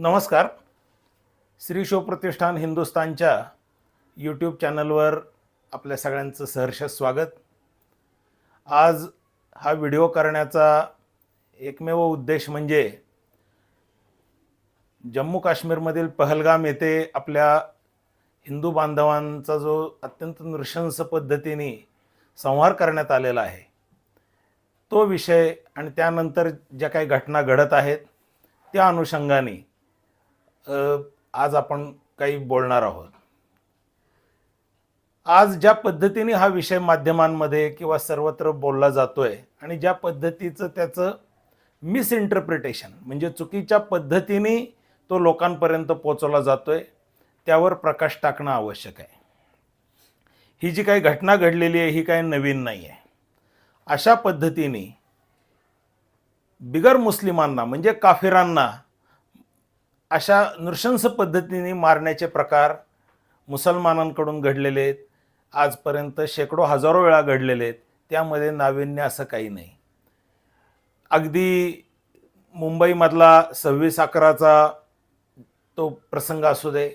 नमस्कार. श्री शिवप्रतिष्ठान हिंदुस्थानच्या यूट्यूब चॅनलवर आपल्या सगळ्यांचं सहर्ष स्वागत. आज हा व्हिडिओ करण्याचा एकमेव उद्देश म्हणजे जम्मू काश्मीरमधील पहलगाम येथे आपल्या हिंदू बांधवांचा जो अत्यंत नृशंस पद्धतीने संहार करण्यात आलेला आहे तो विषय आणि त्यानंतर ज्या काही घटना घडत आहेत त्या अनुषंगाने आज आपण काही बोलणार आहोत. आज ज्या पद्धतीने हा विषय माध्यमांमध्ये किंवा सर्वत्र बोलला जातोय आणि ज्या पद्धतीचं त्याचं मिसइंटरप्रिटेशन म्हणजे चुकीच्या पद्धतीने तो लोकांपर्यंत पोचवला जातोय त्यावर प्रकाश टाकणं आवश्यक आहे. ही जी काही घटना घडलेली आहे ही काही नवीन नाही आहे अशा पद्धतीने बिगर मुस्लिमांना म्हणजे काफिरांना अशा नृशंस पद्धतीने मारण्याचे प्रकार मुसलमानांकडून घडलेले आहेत. आजपर्यंत शेकडो हजारो वेळा घडलेले आहेत. त्यामध्ये नाविन्य असं काही नाही. अगदी मुंबईमधला सव्वीस अकराचा तो प्रसंग असू दे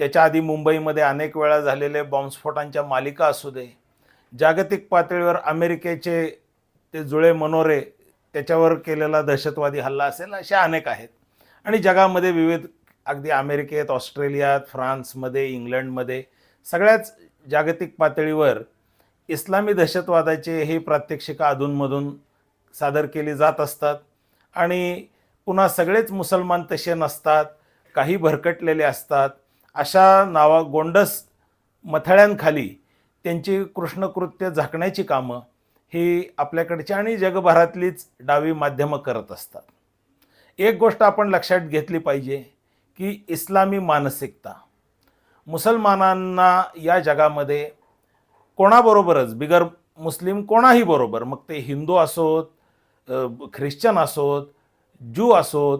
त्याच्या आधी मुंबईमध्ये अनेक वेळा झालेले बॉम्बस्फोटांच्या मालिका असू दे जागतिक पातळीवर अमेरिकेचे ते जुळे मनोरे त्याच्यावर केलेला दहशतवादी हल्ला असेल असे अनेक आहेत. आणि जगामध्ये विविध अगदी अमेरिकेत ऑस्ट्रेलियात फ्रान्समध्ये इंग्लंडमध्ये सगळ्याच जागतिक पातळीवर इस्लामी दहशतवादाचे हे प्रात्यक्षिका अधूनमधून सादर केली जात असतात. आणि पुन्हा सगळेच मुसलमान तसे नसतात काही भरकटलेले असतात. अशा नावा गोंडस मथळ्यांखाली त्यांची कृष्णकृत्य झाकण्याची कामं ही आपल्याकडची आणि जगभरातलीच डावी माध्यमं करत असतात. एक गोष्ट आपण लक्षात घेतली पाहिजे की इस्लामी मानसिकता मुसलमानांना या जगामध्ये कोणाबरोबरच बिगर मुस्लिम कोणाही बरोबर मग ते हिंदू असोत ख्रिश्चन असोत ज्यू असोत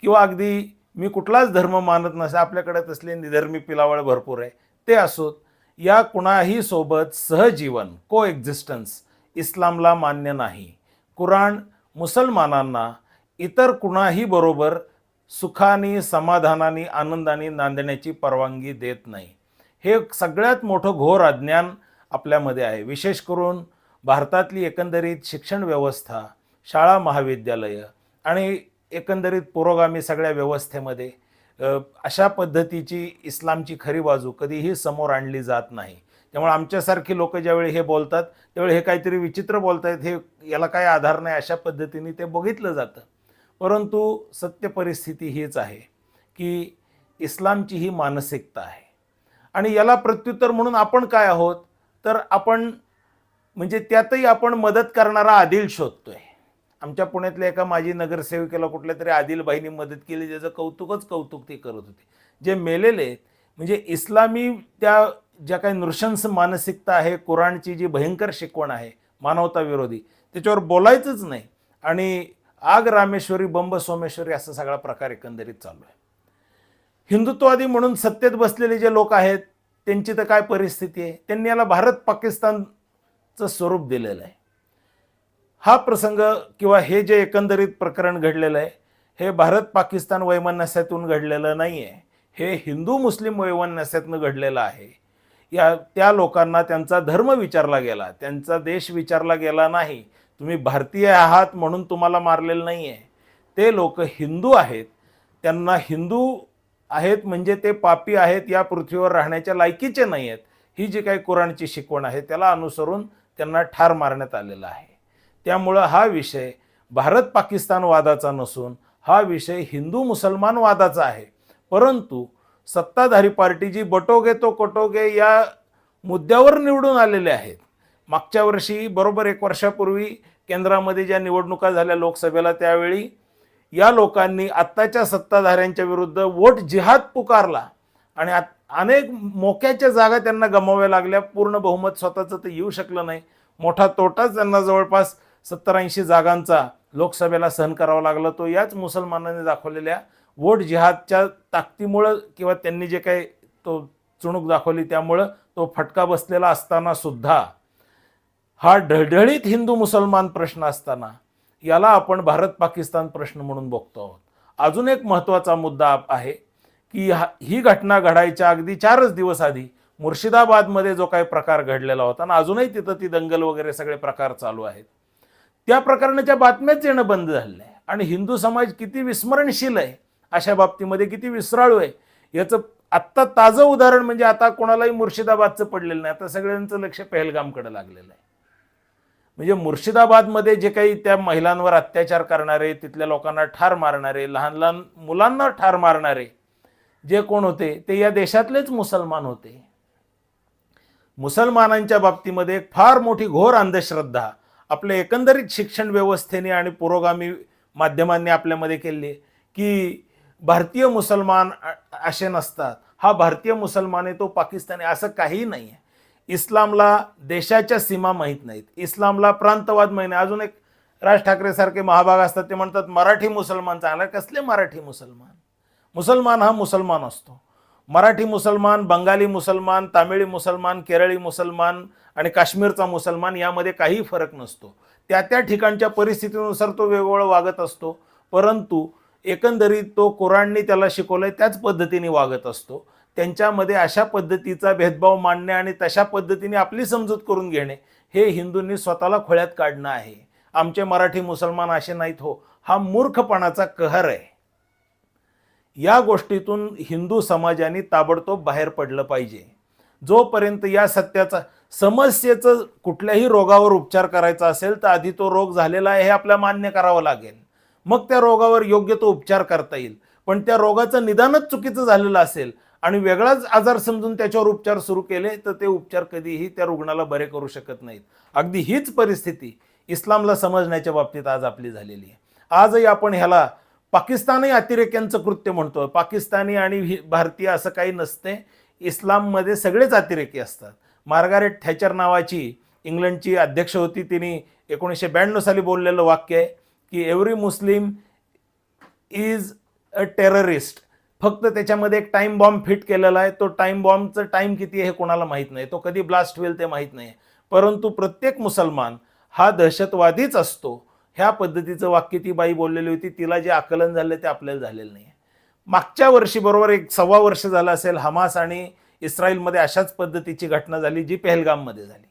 किंवा अगदी मी कुठलाच धर्म मानत नसे आपल्याकडे तसले निधर्मी पिलावळ भरपूर आहे ते असोत या कुणाही सोबत सहजीवन को एक्झिस्टन्स इस्लामला मान्य नाही. कुराण मुसलमानांना इतर कुणाही बरोबर सुखाने समाधानाने आनंदाने नांदण्याची परवानगी देत नाही. हे सगळ्यात मोठं घोर अज्ञान आपल्यामध्ये आहे. विशेष करून भारतातली एकंदरीत शिक्षण व्यवस्था शाळा महाविद्यालयं आणि एकंदरीत पुरोगामी सगळ्या व्यवस्थेमध्ये अशा पद्धतीची इस्लामची खरी बाजू कधीही समोर आणली जात नाही. त्यामुळे आमच्यासारखी लोक ज्यावेळी हे बोलतात त्यावेळी हे काहीतरी विचित्र बोलतायत हे याला काय आधार नाही अशा पद्धतीने ते बघितलं जातं. परंतु सत्य परिस्थिती हीच आहे की इस्लामची ही मानसिकता आहे. आणि याला प्रत्युत्तर म्हणून आपण काय आहोत? तर आपण म्हणजे त्यातही आपण मदत करणारा आदिल शोधतोय. आमच्या पुण्यातल्या एका माजी नगरसेविकेला कुठल्या तरी आदिलबाईंनी मदत केली ज्याचं कौतुकच कौतुक ते करत होते. जे मेलेले आहेत म्हणजे इस्लामी त्या ज्या काही नृशंस मानसिकता आहे कुराणची जी भयंकर शिकवण आहे मानवता विरोधी त्याच्यावर बोलायचंच नाही. आणि आग रामेश्वरी बंब सोमेश्वरी असा सगळा प्रकार एकंदरीत चालू आहे. हिंदुत्ववादी म्हणून सत्तेत बसलेले जे लोक आहेत त्यांची तर काय परिस्थिती आहे? त्यांनी याला भारत पाकिस्तानचं स्वरूप दिलेलं आहे. हा प्रसंग किंवा हे जे एकंदरीत प्रकरण घडलेलं आहे हे भारत पाकिस्तान वैमनस्यातून घडलेलं नाही आहे. हे हिंदू मुस्लिम वैमनस्यातनं घडलेलं आहे. या त्या लोकांना त्यांचा धर्म विचारला गेला त्यांचा देश विचारला गेला नाही. तुम्ही भारतीय आहात म्हणून तुम्हाला मारलेलं नाही आहे ते लोक हिंदू आहेत. त्यांना हिंदू आहेत म्हणजे ते पापी आहेत या पृथ्वीवर राहण्याच्या लायकीचे नाही आहेत ही जी काही कुराणची शिकवण आहे त्याला अनुसरून त्यांना ठार मारण्यात आलेला आहे. त्यामुळं हा विषय भारत पाकिस्तान वादाचा नसून हा विषय हिंदू मुसलमान वादाचा आहे. परंतु सत्ताधारी पार्टी जी बटोगे तो कटोगे या मुद्द्यावर निवडून आलेले आहेत. मागच्या वर्षी बरोबर एक वर्षापूर्वी केंद्रामध्ये ज्या निवडणुका झाल्या लोकसभेला त्यावेळी या लोकांनी आत्ताच्या सत्ताधाऱ्यांच्या विरुद्ध वोट जिहाद पुकारला आणि अनेक मोक्याच्या जागा त्यांना गमाव्या लागल्या. पूर्ण बहुमत स्वतःचं तर येऊ शकलं नाही. मोठा तोटाच त्यांना जवळपास सत्तर ऐंशी जागांचा लोकसभेला सहन करावा लागला. तो याच मुसलमानांनी दाखवलेल्या वोट जिहादच्या ताकदीमुळं किंवा त्यांनी जे काही तो चुणूक दाखवली त्यामुळं तो फटका बसलेला असताना सुद्धा हा ढळढळीत हिंदू मुसलमान प्रश्न असताना याला आपण भारत पाकिस्तान प्रश्न म्हणून बघतो आहोत. अजून एक महत्त्वाचा मुद्दा आहे की ही घटना घडायच्या अगदी चारच दिवस आधी मुर्शिदाबादमध्ये जो काही प्रकार घडलेला होता आणि अजूनही तिथं ती दंगल वगैरे सगळे प्रकार चालू आहेत. त्या प्रकरणाच्या बातम्याच येणं बंद झालेलं आहे आणि हिंदू समाज किती विस्मरणशील आहे अशा बाबतीमध्ये किती विसराळू आहे याचं आत्ता ताजं उदाहरण म्हणजे आता कोणालाही मुर्शिदाबादचं पडलेलं नाही. आता सगळ्यांचं लक्ष पहलगामकडे लागलेलं आहे. म्हणजे मुर्शिदाबादमध्ये जे काही त्या महिलांवर अत्याचार करणारे तिथल्या लोकांना ठार मारणारे लहान लहान मुलांना ठार मारणारे जे कोण होते ते या देशातलेच मुसलमान होते. मुसलमानांच्या बाबतीमध्ये एक फार मोठी घोर अंधश्रद्धा आपल्या एकंदरीत शिक्षण व्यवस्थेने आणि पुरोगामी माध्यमांनी आपल्यामध्ये केली की भारतीय मुसलमान असे नसतात. हा भारतीय मुसलमान आहे तो पाकिस्तानी असं काहीही नाही आहे इस्लामला देशाच्या सीमा माहीत नाहीत. इस्लामला प्रांतवाद माहीत नाही. अजून एक राज ठाकरेसारखे महाभाग असतात ते म्हणतात मराठी मुसलमान चांगला कसले मराठी मुसलमान? मुसलमान हा मुसलमान असतो. मराठी मुसलमान बंगाली मुसलमान तामिळी मुसलमान केरळी मुसलमान आणि काश्मीरचा मुसलमान यामध्ये काही फरक नसतो. त्या त्या ठिकाणच्या परिस्थितीनुसार तो वेगवेगळं वागत असतो. परंतु एकंदरीत तो कुराणनी त्याला शिकवलंय त्याच पद्धतीने वागत असतो. त्यांच्यामध्ये अशा पद्धतीचा भेदभाव मांडणे आणि तशा पद्धतीने आपली समजूत करून घेणे हे हिंदूंनी स्वतःला खोळ्यात काढणं आहे. आमचे मराठी मुसलमान असे नाहीत हो. हा मूर्खपणाचा कहर आहे. या गोष्टीतून हिंदू समाजाने ताबडतोब बाहेर पडलं पाहिजे. जोपर्यंत या सत्याचा समस्येचं कुठल्याही रोगावर उपचार करायचा असेल तर आधी तो रोग झालेला आहे हे आपल्याला मान्य करावं लागेल. मग त्या रोगावर योग्य तो उपचार करता येईल. पण त्या रोगाचं निदानच चुकीचं झालेलं असेल आणि वेगळाच आजार समजून त्याच्यावर उपचार सुरू केले तर ते उपचार कधीही त्या रुग्णाला बरे करू शकत नाहीत. अगदी हीच परिस्थिती इस्लामला समजण्याच्या बाबतीत आज आपली झालेली आहे. आजही आपण ह्याला पाकिस्तानी अतिरेक्यांचं कृत्य म्हणतो पाकिस्तानी आणि भारतीय असं काही नसते. इस्लाममध्ये सगळेच अतिरेकी असतात. मार्गारेट थॅचर नावाची इंग्लंडची अध्यक्ष होती. तिने एकोणीसशे ब्याण्णव साली बोललेलं वाक्य आहे की every Muslim is a terrorist. फक्त त्याच्यामध्ये एक टाइम बॉम्ब फिट केलेला आहे. तो टाइम बॉम्बचं टाइम किती आहे हे कोणाला माहीत नाही. तो कधी ब्लास्ट होईल ते माहीत नाही. परंतु प्रत्येक मुसलमान हा दहशतवादीच असतो. ह्या पद्धतीचं वाक्य ती बाई बोललेली होती. तिला जे आकलन झालं ते आपल्याला झालेलं नाही मागच्या वर्षी बरोबर एक सव्वा वर्ष झालं असेल हमास आणि इस्रायलमध्ये अशाच पद्धतीची घटना झाली जी पेहलगाममध्ये झाली.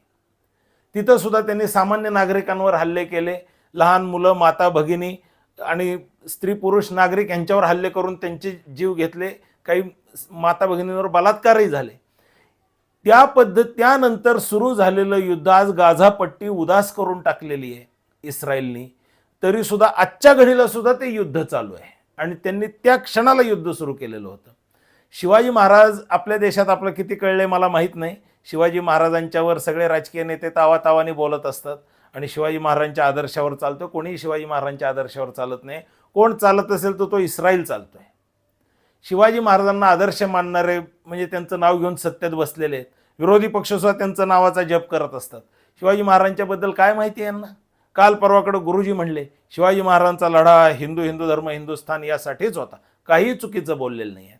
तिथं सुद्धा त्यांनी सामान्य नागरिकांवर हल्ले केले. लहान मुलं माता भगिनी आणि स्त्री पुरुष नागरिक यांच्यावर हल्ले करून त्यांचे जीव घेतले. काही माता भगिनींवर बलात्कारही झाले. त्या पद्धत त्यानंतर सुरू झालेलं युद्ध आज गाझापट्टी उदास करून टाकलेली आहे इस्रायलनी. तरी सुद्धा आजच्या घडीला सुद्धा ते युद्ध चालू आहे आणि त्यांनी त्या क्षणाला युद्ध सुरू केलेलं होतं. शिवाजी महाराज आपल्या देशात आपलं किती कळलंय मला माहीत नाही. शिवाजी महाराजांच्यावर सगळे राजकीय नेते तावातावाने बोलत असतात. आणि शिवाजी महाराजांच्या आदर्शावर चालतो कोणीही शिवाजी महाराजांच्या आदर्शावर चालत नाही. कोण चालत असेल तर तो इस्रायल चालतोय. शिवाजी महाराजांना आदर्श मानणारे म्हणजे त्यांचं नाव घेऊन सत्तेत बसलेले आहेत. विरोधी पक्षसुद्धा त्यांचं नावाचा जप करत असतात. शिवाजी महाराजांच्याबद्दल काय माहिती आहे यांना? काल परवाकडे गुरुजी म्हणले शिवाजी महाराजांचा लढा हिंदू हिंदू धर्म हिंदुस्थान यासाठीच होता. काही चुकीचं बोललेलं नाही आहे.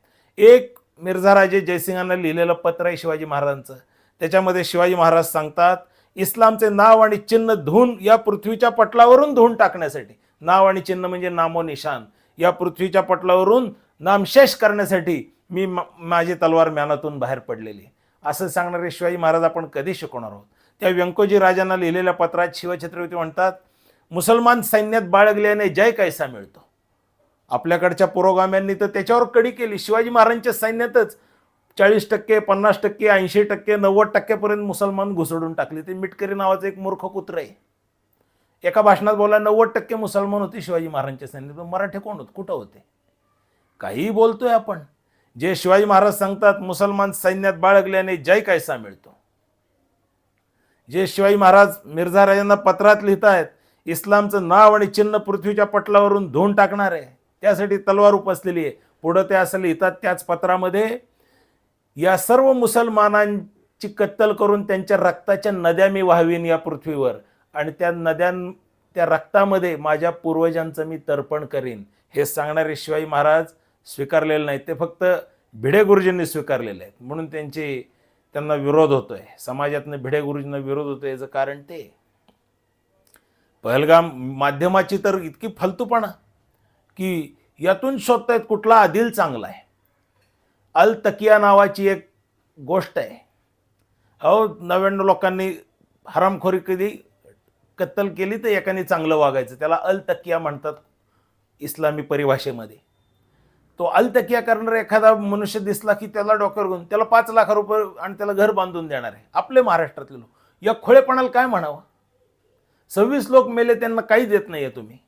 एक मिर्झा जयसिंहांना जयसिंगांना लिहिलेलं पत्र आहे शिवाजी महाराजांचं. त्याच्यामध्ये शिवाजी महाराज सांगतात इस्लामचे नाव आणि चिन्ह धुवून या पृथ्वीच्या पटलावरून धुवून टाकण्यासाठी. नाव आणि चिन्ह म्हणजे नामोनिशान या पृथ्वीच्या पटलावरून नामशेष करण्यासाठी मी माझी तलवार म्यानातून बाहेर पडलेली आहे. असं सांगणारे शिवाजी महाराज आपण कधी शिकवणार आहोत? त्या व्यंकोजी राजांना लिहिलेल्या पत्रात शिवछत्रपती म्हणतात मुसलमान सैन्यात बाळगल्याने जय कैसा मिळतो? आपल्याकडच्या पुरोगाम्यांनी तर त्याच्यावर कडी केली. शिवाजी महाराजांच्या सैन्यातच चाळीस टक्के पन्नास टक्के ऐंशी टक्के नव्वद टक्क्यापर्यंत मुसलमान घुसडून टाकले. ते मिटकरी नावाचं एक मूर्ख कुत्र आहे. एका भाषणात बोला नव्वद टक्के मुसलमान होते शिवाजी महाराजांच्या सैन्यात. मराठे मराठी कोण होत? कुठं होते? काहीही बोलतोय आपण. जे शिवाजी महाराज सांगतात मुसलमान सैन्यात बाळगल्याने जय कायसा मिळतो? जे शिवाजी महाराज मिर्झा राजांना पत्रात लिहित आहेत इस्लामचं नाव आणि चिन्ह पृथ्वीच्या पटलावरून धुवून टाकणार आहे त्यासाठी तलवार उपसलेली आहे. पुढं ते असं लिहितात त्याच पत्रामध्ये या सर्व मुसलमानांची कत्तल करून त्यांच्या रक्ताच्या नद्या मी वाहवीन या पृथ्वीवर. आणि त्या नद्यां त्या रक्तामध्ये माझ्या पूर्वजांचं मी तर्पण करीन. हे सांगणारे शिवाजी महाराज स्वीकारलेले नाहीत. ते फक्त भिडे गुरुजींनी स्वीकारलेले आहेत. म्हणून त्यांची त्यांना विरोध होतोय. समाजातनं भिडे गुरुजींना विरोध होतोय याचं कारण ते. पहलगाम माध्यमाची तर इतकी फालतूपणा की यातून शोधतायत कुठला आदिल चांगला आहे. अल तकिया नावाची एक गोष्ट आहे. अहो नव्याण्णव लोकांनी हरामखोरी कधी कत्तल केली तर एकाने चांगलं वागायचं. त्याला अल तकिया म्हणतात इस्लामी परिभाषेमध्ये. तो अल तकिया करणारा एखादा मनुष्य दिसला की त्याला डॉक्टर घेऊन त्याला पाच लाख रुपये आणि त्याला घर बांधून देणार आहे. आपले महाराष्ट्रातले लोक. या खोळेपणाला काय म्हणावं? सव्वीस लोक मेले त्यांना काही देत नाही आहे तुम्ही.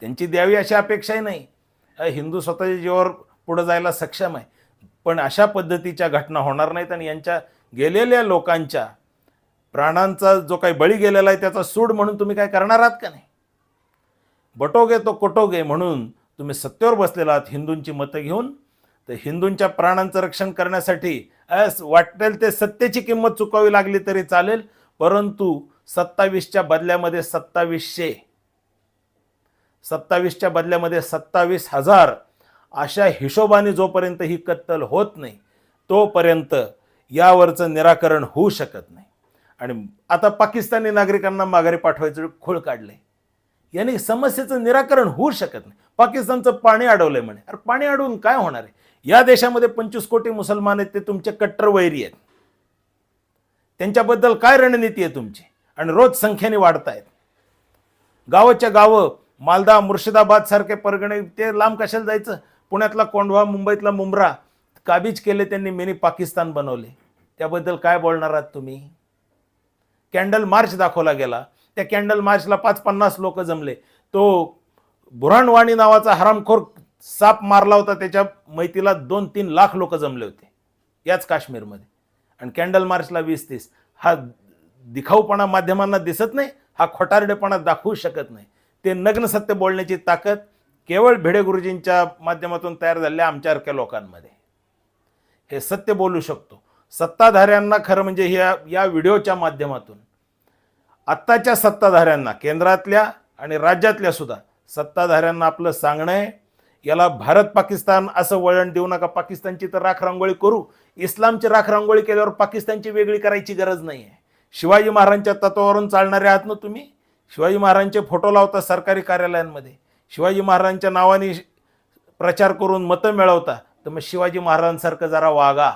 त्यांची द्यावी अशी अपेक्षाही नाही. अ, हिंदू स्वतःच्या जीवावर पुढं जायला सक्षम आहे. पण अशा पद्धतीच्या घटना होणार नाहीत आणि यांच्या गेलेल्या लोकांच्या प्राणांचा जो काही बळी गेलेला आहे त्याचा सूड म्हणून तुम्ही काय करणार आहात का नाही? बटोगे तो कोटोगे म्हणून तुम्ही सत्तेवर बसलेला आहात हिंदूंची मतं घेऊन. तर हिंदूंच्या प्राणांचं रक्षण करण्यासाठी अस वाटेल ते सत्तेची किंमत चुकावी लागली तरी चालेल परंतु सत्तावीसच्या बदल्यामध्ये सत्तावीसशे सत्तावीसच्या बदल्यामध्ये सत्तावीस हजार अशा हिशोबाने जोपर्यंत ही कत्तल होत नाही तोपर्यंत यावरचं निराकरण होऊ शकत नाही. आणि आता पाकिस्तानी नागरिकांना माघारी पाठवायचं खोळ काढलंय. याने समस्येचं निराकरण होऊ शकत नाही. पाकिस्तानचं पाणी अडवलंय म्हणे. अरे पाणी अडवून काय होणार आहे? या देशामध्ये पंचवीस कोटी मुसलमान आहेत ते तुमचे कट्टर वैरी आहेत. त्यांच्याबद्दल काय रणनीती आहे तुमची? आणि रोज संख्येने वाढतायत. गावाच्या गावं मालदा मुर्शिदाबाद सारखे परगणे ते लांब कशाला जायचं? पुण्यातला कोंढवा मुंबईतला मुंब्रा काबीज केले त्यांनी मिनी पाकिस्तान बनवले. त्याबद्दल काय बोलणार आहात तुम्ही? कॅन्डल मार्च दाखवला गेला. त्या कॅन्डल मार्चला पाच पन्नास लोक जमले. तो बुराणवाणी नावाचा हरामखोर साप मारला होता त्याच्या मैतीला दोन तीन लाख लोक जमले होते याच काश्मीरमध्ये. आणि कॅन्डल मार्चला वीस तीस हा दिखाऊपणा माध्यमांना दिसत नाही हा खोटारडेपणा दाखवू शकत नाही. ते नग्न सत्य बोलण्याची ताकद केवळ भिडे गुरुजींच्या माध्यमातून तयार झालेल्या आमच्यासारख्या लोकांमध्ये. हे सत्य बोलू शकतो. सत्ताधाऱ्यांना खरं म्हणजे ह्या या व्हिडिओच्या माध्यमातून आत्ताच्या सत्ताधाऱ्यांना केंद्रातल्या आणि राज्यातल्या सुद्धा सत्ताधाऱ्यांना आपलं सांगणं आहे याला भारत पाकिस्तान असं वळण देऊ नका पाकिस्तानची तर राख रांगोळी करू. इस्लामची राख रांगोळी केल्यावर पाकिस्तानची वेगळी करायची गरज नाही आहे. शिवाजी महाराजांच्या तत्वावरून चालणारे आहात ना तुम्ही? शिवाजी महाराजांचे फोटो लावता सरकारी कार्यालयांमध्ये. शिवाजी महाराजांच्या नावाने प्रचार करून मतं मिळवता तर मग शिवाजी महाराजांसारखं जरा वागा.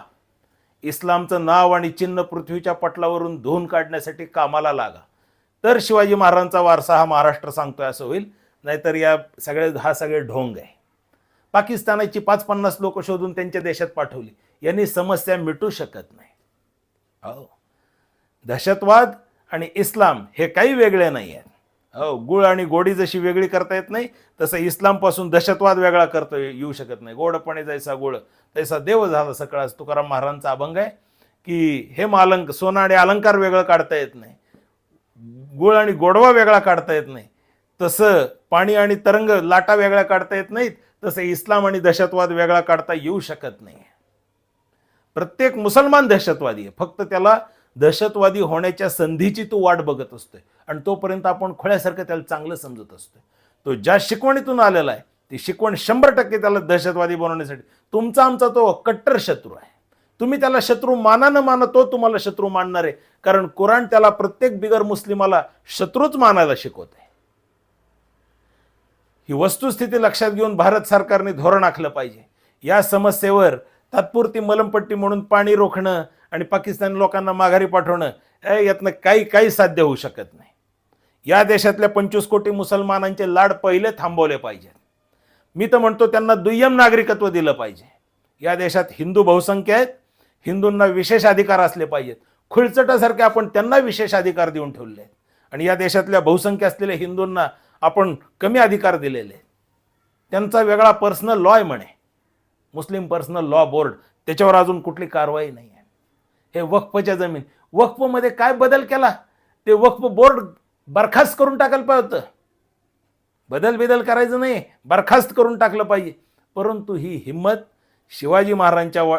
इस्लामचं नाव आणि चिन्ह पृथ्वीच्या पटलावरून धुवून काढण्यासाठी कामाला लागा. तर शिवाजी महाराजांचा वारसा हा महाराष्ट्र सांगतोय असं होईल नाहीतर या सगळे हा सगळे ढोंग आहे. पाकिस्तानाची पाच पन्नास लोक शोधून त्यांच्या देशात पाठवली. यांनी समस्या मिटू शकत नाही. हो. दहशतवाद आणि इस्लाम हे काही वेगळे नाही आहेत. हो गुळ आणि गोडी जशी वेगळी करता येत नाही तसं इस्लामपासून दहशतवाद वेगळा करता येऊ शकत नाही. गोडपणे जायचा गुळ तैसा देव झाला सकाळच तुकाराम महाराजांचा अभंग आहे की हे मालंक सोनं आणि अलंकार वेगळं काढता येत नाही. गुळ आणि गोडवा वेगळा काढता येत नाही. तसं पाणी आणि तरंग लाटा वेगळ्या काढता येत नाहीत तसं इस्लाम आणि दहशतवाद वेगळा काढता येऊ शकत नाही. प्रत्येक मुसलमान दहशतवादी आहे. फक्त त्याला दहशतवादी होण्याच्या संधीची तो वाट बघत असतोय. आणि तोपर्यंत आपण खोळ्यासारखं त्याला चांगलं समजत असतोय. तो ज्या शिकवणीतून आलेला आहे ती शिकवण शंभर टक्के त्याला दहशतवादी बनवण्यासाठी. तुमचा आमचा तो कट्टर शत्रू आहे. तुम्ही त्याला शत्रू माना न माना तो तुम्हाला शत्रू मानणार आहे. कारण कुराण त्याला प्रत्येक बिगर मुस्लिमाला शत्रूच मानायला शिकवत आहे ही वस्तुस्थिती लक्षात घेऊन भारत सरकारने धोरण आखलं पाहिजे. या समस्येवर तात्पुरती मलमपट्टी म्हणून पाणी रोखणं आणि पाकिस्तानी लोकांना माघारी पाठवणं ए, यातनं काही काही साध्य होऊ शकत नाही. या देशातल्या पंचवीस कोटी मुसलमानांचे लाड पहिले थांबवले पाहिजेत. मी तर म्हणतो त्यांना दुय्यम नागरिकत्व दिलं पाहिजे. या देशात हिंदू बहुसंख्य आहेत हिंदूंना विशेष अधिकार असले पाहिजेत. खुळचटासारखे आपण त्यांना विशेष अधिकार देऊन ठेवले आहेत. आणि या देशातल्या बहुसंख्य असलेल्या हिंदूंना आपण कमी अधिकार दिलेले आहेत. त्यांचा वेगळा पर्सनल लॉ आहे म्हणे. मुस्लिम पर्सनल लॉ बोर्ड त्याच्यावर अजून कुठली कारवाई नाही आहे हे वक्फच्या जमीन. वक्फमध्ये काय बदल केला? ते वक्फ बोर्ड बरखास्त करून टाकायला पाहिजे होतं. बदल बिदल करायचं नाही बरखास्त करून टाकलं पाहिजे. परंतु ही हिंमत शिवाजी महाराजांच्या वा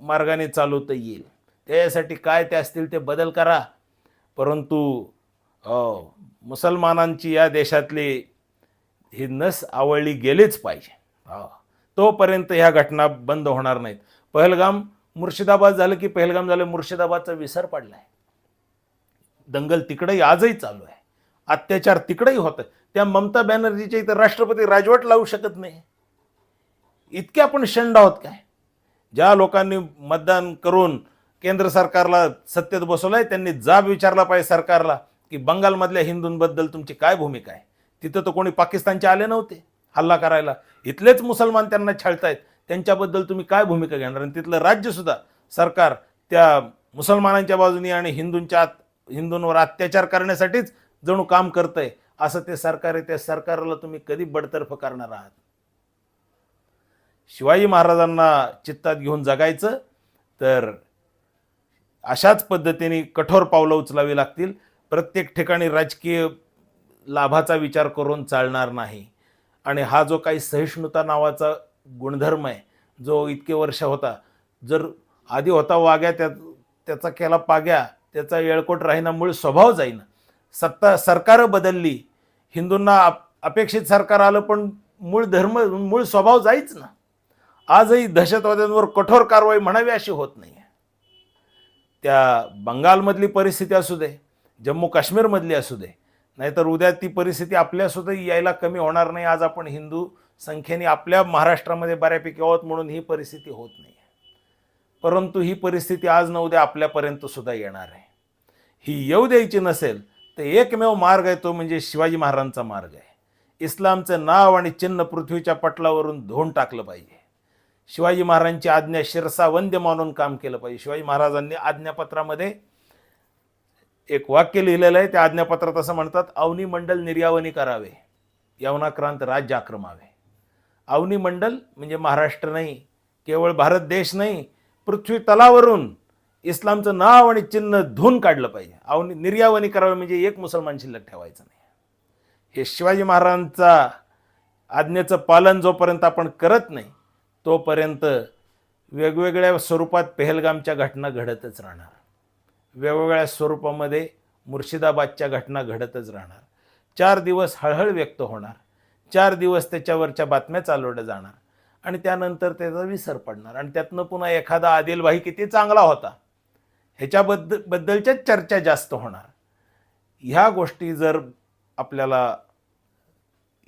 मार्गाने चालवता येईल. त्यासाठी काय ते असतील ते बदल करा. परंतु मुसलमानांची या देशातली ही नस आवळली गेलीच पाहिजे. तोपर्यंत ह्या घटना बंद होणार नाहीत. पहलगाम मुर्शिदाबाद झालं की पहलगाम झालं मुर्शिदाबादचा विसर पडलाय. दंगल तिकडंही आजही चालू आहे. अत्याचार तिकडंही होत त्या ममता बॅनर्जीच्या इथं राष्ट्रपती राजवट लावू शकत नाही. इतके आपण शंड आहोत काय? ज्या लोकांनी मतदान करून केंद्र सरकारला सत्तेत बसवलंय त्यांनी जाब विचारला पाहिजे सरकारला की बंगालमधल्या हिंदूंबद्दल तुमची काय भूमिका आहे? तिथं तर कोणी पाकिस्तानचे आले नव्हते हल्ला करायला. इथलेच मुसलमान त्यांना छळतायत. त्यांच्याबद्दल तुम्ही काय भूमिका घेणार? आणि तिथलं राज्यसुद्धा सरकार त्या मुसलमानांच्या बाजूने आणि हिंदूंच्या आत हिंदूंवर अत्याचार करण्यासाठीच जणू काम करतंय असं ते सरकार आहे त्या सरकारला तुम्ही कधी बडतर्फ करणार आहात? शिवाजी महाराजांना चित्तात घेऊन जगायचं तर अशाच पद्धतीने कठोर पावलं उचलावी लागतील. प्रत्येक ठिकाणी राजकीय लाभाचा विचार करून चालणार नाही. आणि हा जो काही सहिष्णुता नावाचा गुणधर्म आहे. जो इतके वर्ष होता. जर आधी होता वाग्या त्या त्याचा केला पाग्या त्याचा येळकोट राहीना मूळ स्वभाव जाईना. सत्ता सरकारं बदलली. हिंदूंना आप अपेक्षित सरकार आलं पण मूळ धर्म मूळ स्वभाव जाईच ना. आजही दहशतवाद्यांवर कठोर कारवाई म्हणावी अशी होत नाही त्या बंगालमधली परिस्थिती असू दे जम्मू काश्मीरमधली असू दे नाहीतर उद्या ती परिस्थिती आपल्यासुद्धा यायला कमी होणार नाही. आज आपण हिंदू संख्येने आपल्या महाराष्ट्रामध्ये बऱ्यापैकी आहोत म्हणून ही परिस्थिती होत नाही. परंतु ही परिस्थिती आज न उद्या आपल्यापर्यंत सुद्धा येणार आहे. ही येऊ द्यायची नसेल तर एकमेव मार्ग आहे तो म्हणजे शिवाजी महाराजांचा मार्ग आहे. इस्लामचं नाव आणि चिन्ह पृथ्वीच्या पटलावरून धुवून टाकलं पाहिजे. शिवाजी महाराजांची आज्ञा शिरसा वंद्य मानून काम केलं पाहिजे. शिवाजी महाराजांनी आज्ञापत्रामध्ये एक वाक्य लिहिलेलं आहे त्या आज्ञापत्रात असं म्हणतात अवनी मंडल निर्यावनी करावे यवनाक्रांत राज्य आक्रमावे. अवनी मंडल म्हणजे महाराष्ट्र नाही केवळ भारत देश नाही पृथ्वी तलावरून इस्लामचं नाव आणि चिन्ह धुवून काढलं पाहिजे. अवनी निर्यावनी करावं म्हणजे एक मुसलमान शिल्लक ठेवायचं नाही. हे शिवाजी महाराजांचा आज्ञेचं पालन जोपर्यंत आपण करत नाही तोपर्यंत वेगवेगळ्या स्वरूपात पेहलगामच्या घटना घडतच राहणार. वेगवेगळ्या स्वरूपामध्ये मुर्शिदाबादच्या घटना घडतच राहणार. चार दिवस हळहळ व्यक्त होणार. चार दिवस त्याच्यावरच्या बातम्या चालवल्या जाणार. आणि त्यानंतर त्याचा विसर पडणार. आणि त्यातनं पुन्हा एखादा आदिलभाई किती चांगला होता. ह्याच्याबद्दल बद्दलच्याच चर्चा जास्त होणार. ह्या गोष्टी जर आपल्याला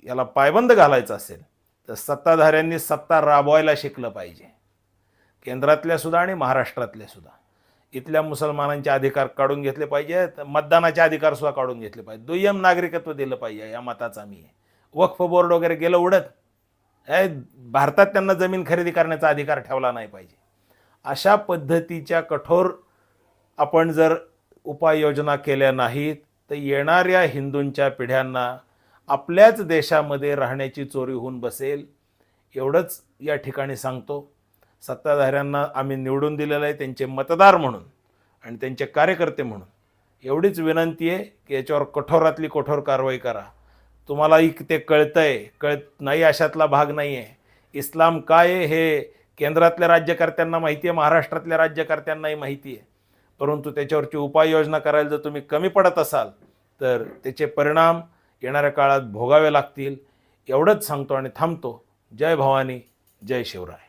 याला पायबंद घालायचा असेल तर सत्ताधाऱ्यांनी सत्ता राबवायला शिकलं पाहिजे. केंद्रातल्या सुद्धा आणि महाराष्ट्रातल्या सुद्धा. इथल्या मुसलमानांचे अधिकार काढून घेतले पाहिजेत मतदानाचे अधिकार सुद्धा काढून घेतले पाहिजे दुय्यम नागरिकत्व दिलं पाहिजे या मताचा मी. आहे वक्फ बोर्ड वगैरे गेलं उडत हे भारतात त्यांना जमीन खरेदी करण्याचा अधिकार ठेवला नाही पाहिजे. अशा पद्धतीच्या कठोर आपण जर उपाययोजना केल्या नाहीत तर येणाऱ्या हिंदूंच्या पिढ्यांना आपल्याच देशामध्ये राहण्याची चोरी होऊन बसेल एवढंच या ठिकाणी सांगतो. सत्ताधाऱ्यांना आम्ही निवडून दिलेलं आहे त्यांचे मतदार म्हणून आणि त्यांचे कार्यकर्ते म्हणून. एवढीच विनंती आहे की याच्यावर कठोरातली कठोर कारवाई करा. तुम्हालाही ते कळतंय कळत नाही अशातला भाग नाही आहे इस्लाम काय आहे हे केंद्रातल्या राज्यकर्त्यांना माहिती आहे महाराष्ट्रातल्या राज्यकर्त्यांनाही माहिती आहे परंतु त्याच्यावरची उपाययोजना करायला जर तुम्ही कमी पडत असाल तर त्याचे परिणाम येणाऱ्या काळात भोगावे लागतील. एवढंच सांगतो आणि थांबतो. जय भवानी जय शिवराय.